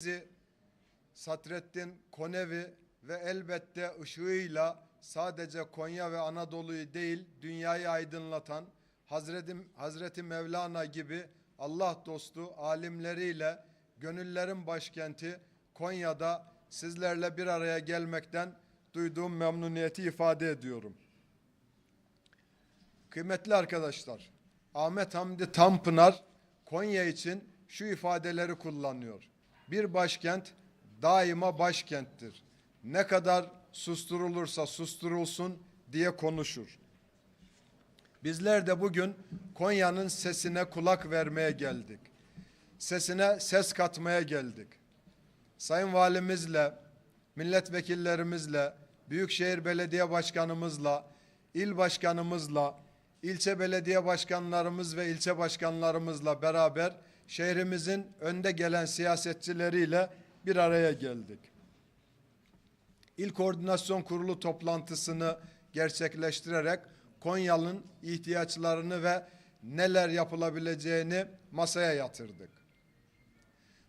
bizi Satrettin Konevi ve elbette ışığıyla sadece Konya ve Anadolu'yu değil dünyayı aydınlatan Hazreti, Hazreti Mevlana gibi Allah dostu alimleriyle gönüllerin başkenti Konya'da sizlerle bir araya gelmekten duyduğum memnuniyeti ifade ediyorum. Kıymetli arkadaşlar, Ahmet Hamdi Tanpınar Konya için şu ifadeleri kullanıyor. Bir başkent daima başkenttir. Ne kadar susturulursa susturulsun diye konuşur. Bizler de bugün Konya'nın sesine kulak vermeye geldik. Sesine ses katmaya geldik. Sayın Valimizle, milletvekillerimizle, Büyükşehir Belediye Başkanımızla, il başkanımızla, ilçe belediye başkanlarımız ve ilçe başkanlarımızla beraber şehrimizin önde gelen siyasetçileriyle bir araya geldik. İl Koordinasyon Kurulu toplantısını gerçekleştirerek Konyalı'nın ihtiyaçlarını ve neler yapılabileceğini masaya yatırdık.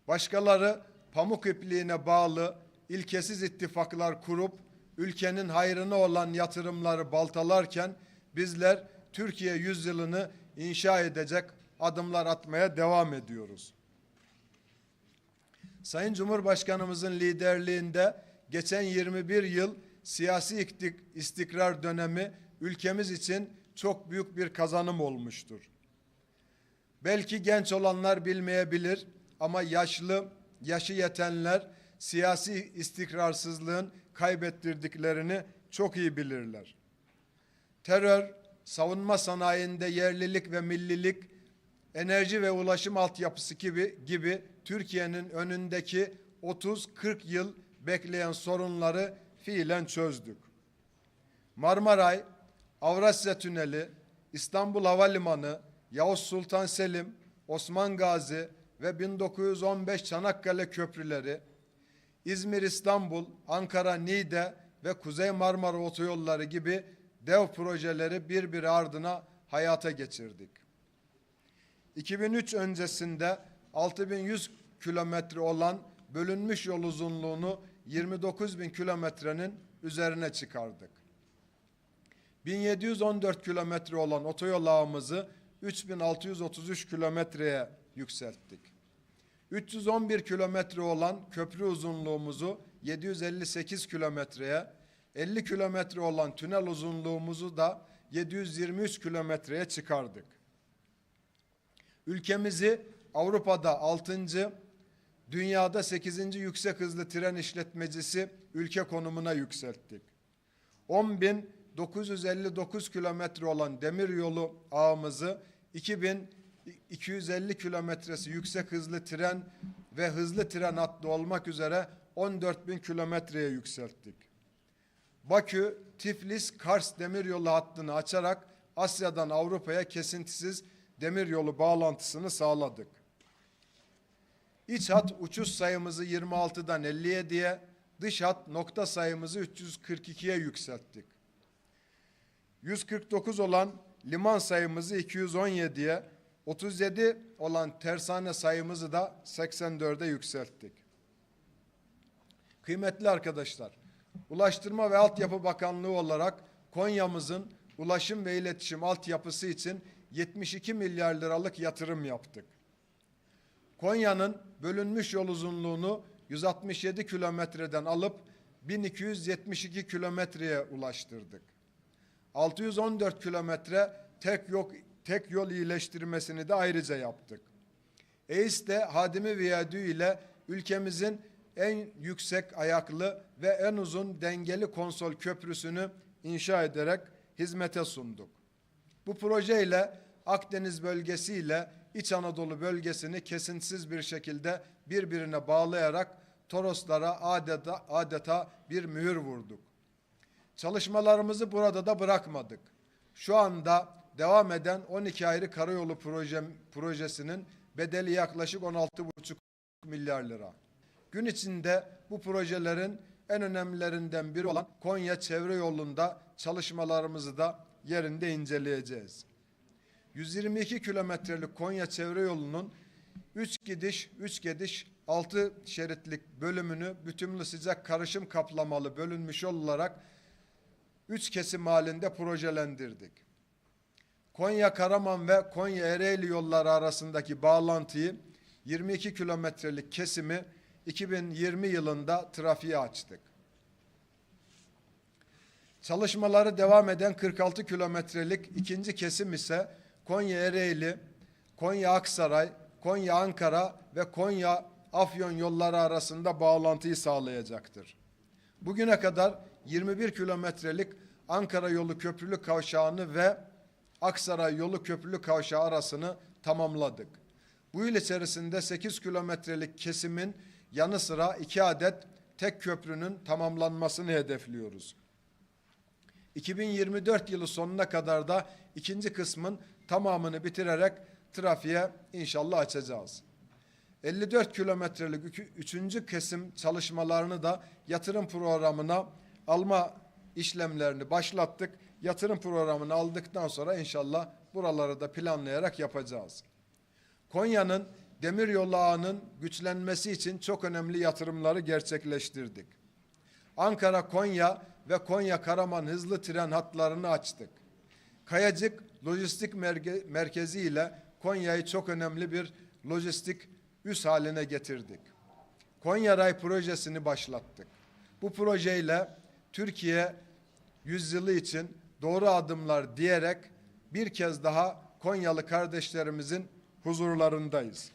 Başkaları pamuk ipliğine bağlı ilkesiz ittifaklar kurup ülkenin hayrına olan yatırımları baltalarken bizler Türkiye yüzyılını inşa edecek adımlar atmaya devam ediyoruz. Sayın Cumhurbaşkanımızın liderliğinde geçen 21 yıl siyasi istikrar dönemi ülkemiz için çok büyük bir kazanım olmuştur. Belki genç olanlar bilmeyebilir ama yaşlı, yaşı yetenler siyasi istikrarsızlığın kaybettirdiklerini çok iyi bilirler. Terör, savunma sanayinde yerlilik ve millilik, enerji ve ulaşım altyapısı gibi gibi Türkiye'nin önündeki 30-40 yıl bekleyen sorunları fiilen çözdük. Marmaray, Avrasya Tüneli, İstanbul Havalimanı, Yavuz Sultan Selim, Osman Gazi ve 1915 Çanakkale köprüleri, İzmir İstanbul, Ankara Niğde ve Kuzey Marmara otoyolları gibi dev projeleri birbiri ardına hayata geçirdik. 2003 öncesinde 6100 kilometre olan bölünmüş yol uzunluğunu 29 bin kilometrenin üzerine çıkardık. 1714 kilometre olan otoyol ağımızı 3633 kilometreye yükselttik. 311 kilometre olan köprü uzunluğumuzu 758 kilometreye, 50 kilometre olan tünel uzunluğumuzu da 723 kilometreye çıkardık. Ülkemizi Avrupa'da 6. dünyada 8. yüksek hızlı tren işletmecisi ülke konumuna yükselttik. 10.959 kilometre olan demiryolu ağımızı 2250 kilometresi yüksek hızlı tren ve hızlı tren hattı olmak üzere 14.000 kilometreye yükselttik. Bakü, Tiflis, Kars demiryolu hattını açarak Asya'dan Avrupa'ya kesintisiz demiryolu bağlantısını sağladık. İç hat uçuş sayımızı 26'dan 57'ye, dış hat nokta sayımızı 342'ye yükselttik. 149 olan liman sayımızı 217'ye, 37 olan tersane sayımızı da 84'e yükselttik. Kıymetli arkadaşlar, Ulaştırma ve Altyapı Bakanlığı olarak Konya'mızın ulaşım ve iletişim altyapısı için 72 milyar liralık yatırım yaptık. Konya'nın bölünmüş yol uzunluğunu 167 kilometreden alıp 1272 kilometreye ulaştırdık. 614 kilometre tek yol, tek yol iyileştirmesini de ayrıca yaptık. EİS'te Hadimi Viyadüğü ile ülkemizin en yüksek ayaklı ve en uzun dengeli konsol köprüsünü inşa ederek hizmete sunduk. Bu projeyle Akdeniz bölgesi ile İç Anadolu bölgesini kesintisiz bir şekilde birbirine bağlayarak Toroslara adeta, adeta bir mühür vurduk. Çalışmalarımızı burada da bırakmadık. Şu anda devam eden 12 ayrı karayolu proje, projesinin bedeli yaklaşık 16,5 milyar lira. Gün içinde bu projelerin en önemlilerinden biri olan Konya Çevre Yolu'nda çalışmalarımızı da yerinde inceleyeceğiz. 122 kilometrelik Konya Çevre Yolu'nun 3 gidiş, 3 gidiş, 6 şeritlik bölümünü bütünlü sıcak karışım kaplamalı bölünmüş olarak 3 kesim halinde projelendirdik. Konya Karaman ve Konya Ereğli yolları arasındaki bağlantıyı 22 kilometrelik kesimi 2020 yılında trafiğe açtık. Çalışmaları devam eden 46 kilometrelik ikinci kesim ise Konya Ereğli, Konya Aksaray, Konya Ankara ve Konya Afyon yolları arasında bağlantıyı sağlayacaktır. Bugüne kadar 21 kilometrelik Ankara yolu köprülü kavşağını ve Aksaray yolu köprülü kavşağı arasını tamamladık. Bu yıl içerisinde 8 kilometrelik kesimin yanı sıra 2 adet tek köprünün tamamlanmasını hedefliyoruz. 2024 yılı sonuna kadar da ikinci kısmın tamamını bitirerek trafiğe inşallah açacağız. 54 kilometrelik üçüncü kesim çalışmalarını da yatırım programına alma işlemlerini başlattık. Yatırım programını aldıktan sonra inşallah buraları da planlayarak yapacağız. Konya'nın demiryolu ağının güçlenmesi için çok önemli yatırımları gerçekleştirdik. Ankara, Konya ve Konya Karaman hızlı tren hatlarını açtık. Kayacık Lojistik Merkezi ile Konya'yı çok önemli bir lojistik üs haline getirdik. Konya Ray projesini başlattık. Bu projeyle Türkiye yüzyılı için doğru adımlar diyerek bir kez daha Konyalı kardeşlerimizin huzurlarındayız.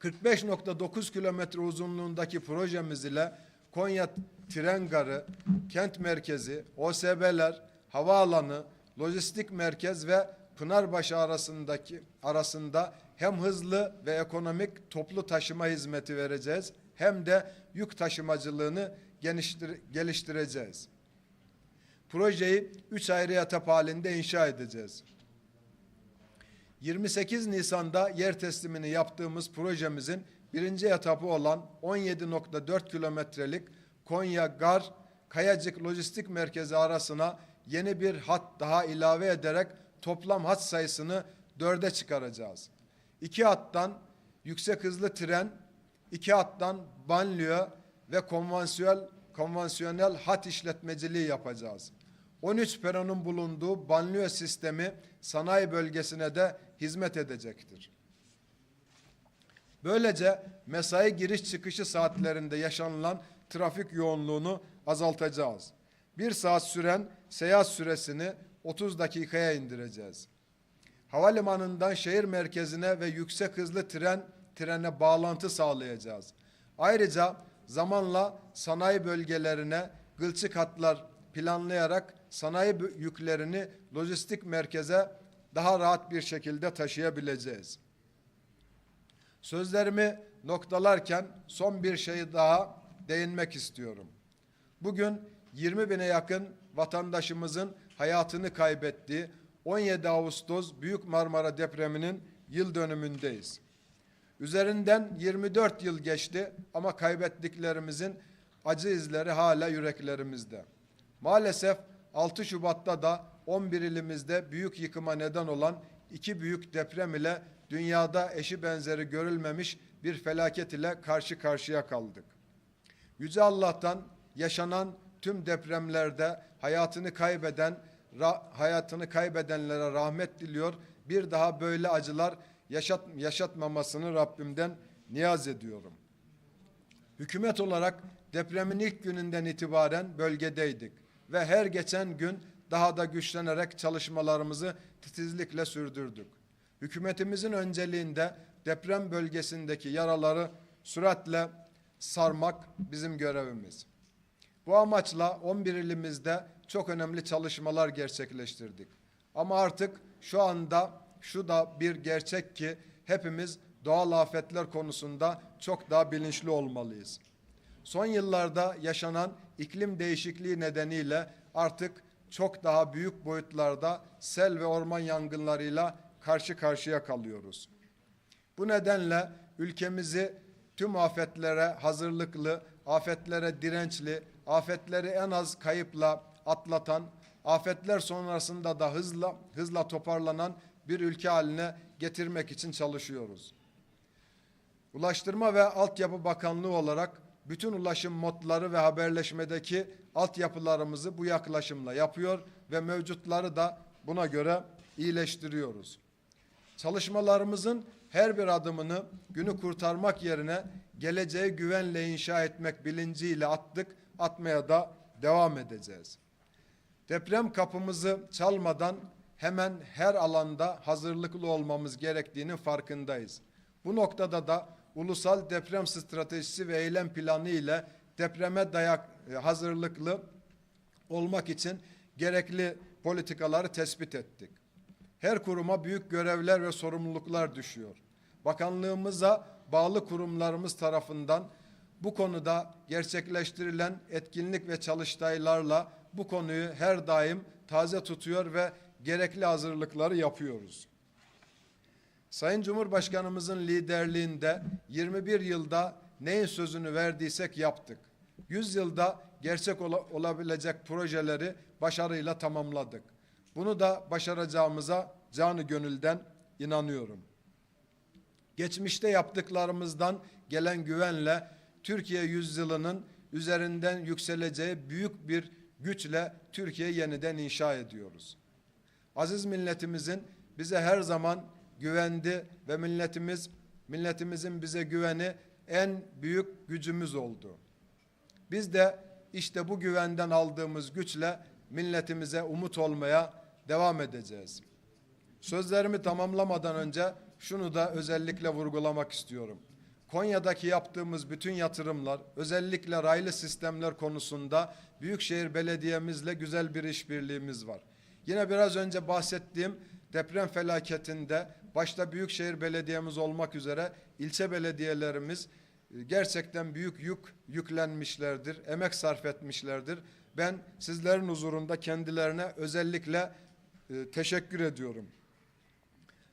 45.9 kilometre uzunluğundaki projemiz ile Konya tren garı, kent merkezi, OSB'ler, havaalanı, lojistik merkez ve Pınarbaşı arasındaki arasında hem hızlı ve ekonomik toplu taşıma hizmeti vereceğiz hem de yük taşımacılığını geniştir- geliştireceğiz. Projeyi üç ayrı etap halinde inşa edeceğiz. 28 Nisan'da yer teslimini yaptığımız projemizin birinci etapı olan 17.4 kilometrelik Konya Gar Kayacık Lojistik Merkezi arasına yeni bir hat daha ilave ederek toplam hat sayısını dörde çıkaracağız. İki hattan yüksek hızlı tren, iki hattan banliyö ve konvansiyonel, konvansiyonel hat işletmeciliği yapacağız. 13 peronun bulunduğu banliyö sistemi sanayi bölgesine de hizmet edecektir. Böylece mesai giriş çıkışı saatlerinde yaşanılan trafik yoğunluğunu azaltacağız. Bir saat süren seyahat süresini 30 dakikaya indireceğiz. Havalimanından şehir merkezine ve yüksek hızlı tren trene bağlantı sağlayacağız. Ayrıca zamanla sanayi bölgelerine gılçık hatlar planlayarak sanayi yüklerini lojistik merkeze daha rahat bir şekilde taşıyabileceğiz. Sözlerimi noktalarken son bir şey daha değinmek istiyorum. Bugün 20 bine yakın vatandaşımızın hayatını kaybettiği 17 Ağustos Büyük Marmara depreminin yıl dönümündeyiz. Üzerinden 24 yıl geçti ama kaybettiklerimizin acı izleri hala yüreklerimizde. Maalesef 6 Şubat'ta da 11 ilimizde büyük yıkıma neden olan iki büyük deprem ile dünyada eşi benzeri görülmemiş bir felaket ile karşı karşıya kaldık. Yüce Allah'tan yaşanan tüm depremlerde hayatını kaybeden hayatını kaybedenlere rahmet diliyor. Bir daha böyle acılar yaşat, yaşatmamasını Rabbimden niyaz ediyorum. Hükümet olarak depremin ilk gününden itibaren bölgedeydik ve her geçen gün daha da güçlenerek çalışmalarımızı titizlikle sürdürdük. Hükümetimizin önceliğinde deprem bölgesindeki yaraları süratle sarmak bizim görevimiz. Bu amaçla 11 ilimizde çok önemli çalışmalar gerçekleştirdik. Ama artık şu anda şu da bir gerçek ki hepimiz doğal afetler konusunda çok daha bilinçli olmalıyız. Son yıllarda yaşanan iklim değişikliği nedeniyle artık çok daha büyük boyutlarda sel ve orman yangınlarıyla karşı karşıya kalıyoruz. Bu nedenle ülkemizi tüm afetlere hazırlıklı, afetlere dirençli, afetleri en az kayıpla atlatan, afetler sonrasında da hızla hızla toparlanan bir ülke haline getirmek için çalışıyoruz. Ulaştırma ve Altyapı Bakanlığı olarak bütün ulaşım modları ve haberleşmedeki altyapılarımızı bu yaklaşımla yapıyor ve mevcutları da buna göre iyileştiriyoruz. Çalışmalarımızın her bir adımını günü kurtarmak yerine geleceği güvenle inşa etmek bilinciyle attık, atmaya da devam edeceğiz. Deprem kapımızı çalmadan hemen her alanda hazırlıklı olmamız gerektiğinin farkındayız. Bu noktada da ulusal deprem stratejisi ve eylem planı ile depreme dayak e, hazırlıklı olmak için gerekli politikaları tespit ettik. Her kuruma büyük görevler ve sorumluluklar düşüyor. Bakanlığımıza bağlı kurumlarımız tarafından bu konuda gerçekleştirilen etkinlik ve çalıştaylarla bu konuyu her daim taze tutuyor ve gerekli hazırlıkları yapıyoruz. Sayın Cumhurbaşkanımızın liderliğinde 21 yılda neyin sözünü verdiysek yaptık. 100 yılda gerçek ola- olabilecek projeleri başarıyla tamamladık. Bunu da başaracağımıza canı gönülden inanıyorum. Geçmişte yaptıklarımızdan gelen güvenle Türkiye yüzyılının üzerinden yükseleceği büyük bir güçle Türkiye yeniden inşa ediyoruz. Aziz milletimizin bize her zaman güvendi ve milletimiz milletimizin bize güveni en büyük gücümüz oldu. Biz de işte bu güvenden aldığımız güçle milletimize umut olmaya devam edeceğiz. Sözlerimi tamamlamadan önce şunu da özellikle vurgulamak istiyorum. Konya'daki yaptığımız bütün yatırımlar, özellikle raylı sistemler konusunda Büyükşehir Belediye'mizle güzel bir işbirliğimiz var. Yine biraz önce bahsettiğim deprem felaketinde başta Büyükşehir Belediye'miz olmak üzere ilçe belediyelerimiz e, gerçekten büyük yük yüklenmişlerdir, emek sarf etmişlerdir. Ben sizlerin huzurunda kendilerine özellikle e, teşekkür ediyorum.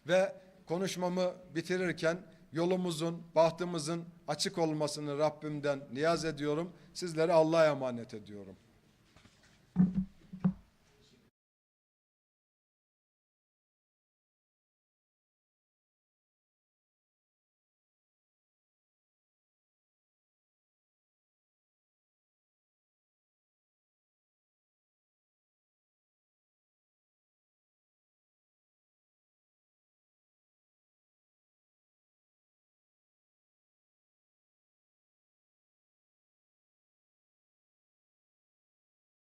Ve konuşmamı bitirirken yolumuzun, bahtımızın açık olmasını Rabbimden niyaz ediyorum. Sizleri Allah'a emanet ediyorum.